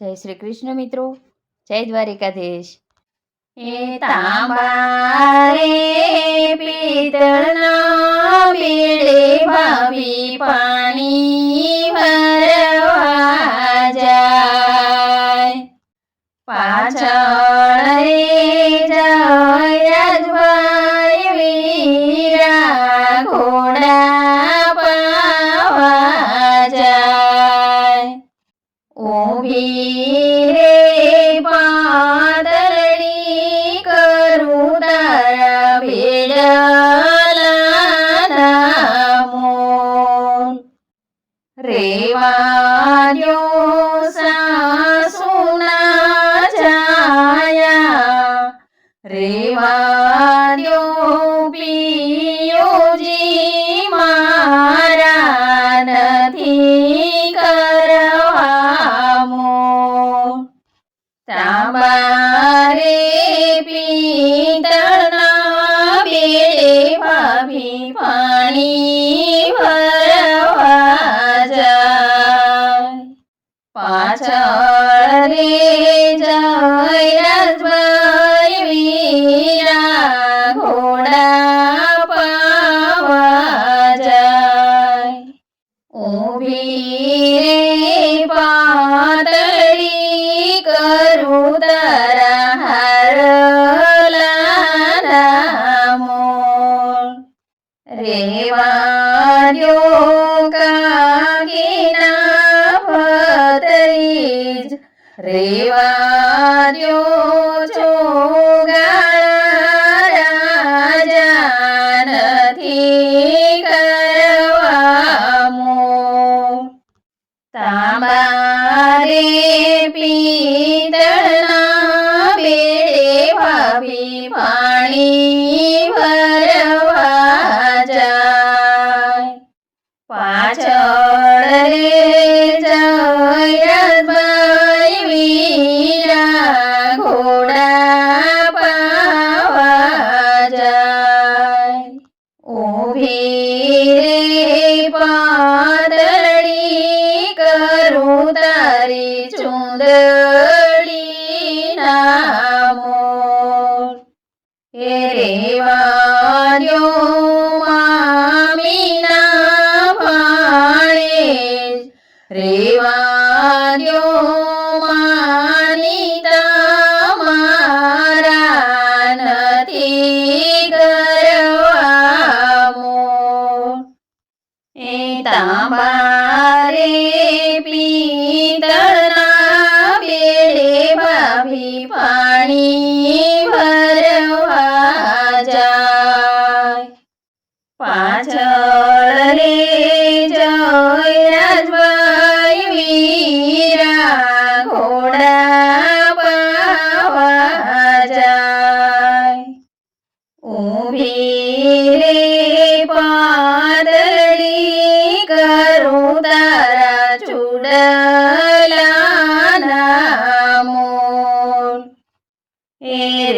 જય શ્રી કૃષ્ણ મિત્રો. જય દ્વારિકાધીશ. એ તાંબા રે ઊભી રે પાતળી કરું તારા ભેડલાના મોલ રેવા દ્યો સાસુના છાયા. રેવા દ્યો ઊભી રે પાતળી કરું તારા હારલાના મોલ રેવા દ્યો કાકીના ભતરીજ રેવા દ્યો તાંબારે પિત્તળના બેડે ભાભી પાણી ભરવા જાય પાછળ રે જયરાજભાઈ વીરા ઘોડા પાવા જાય ઊભી રે પાતળી નામો એ રેવા દ્યો મામીના ભાણે રેવા દ્યો માનીતા મારા પિત્તળના એ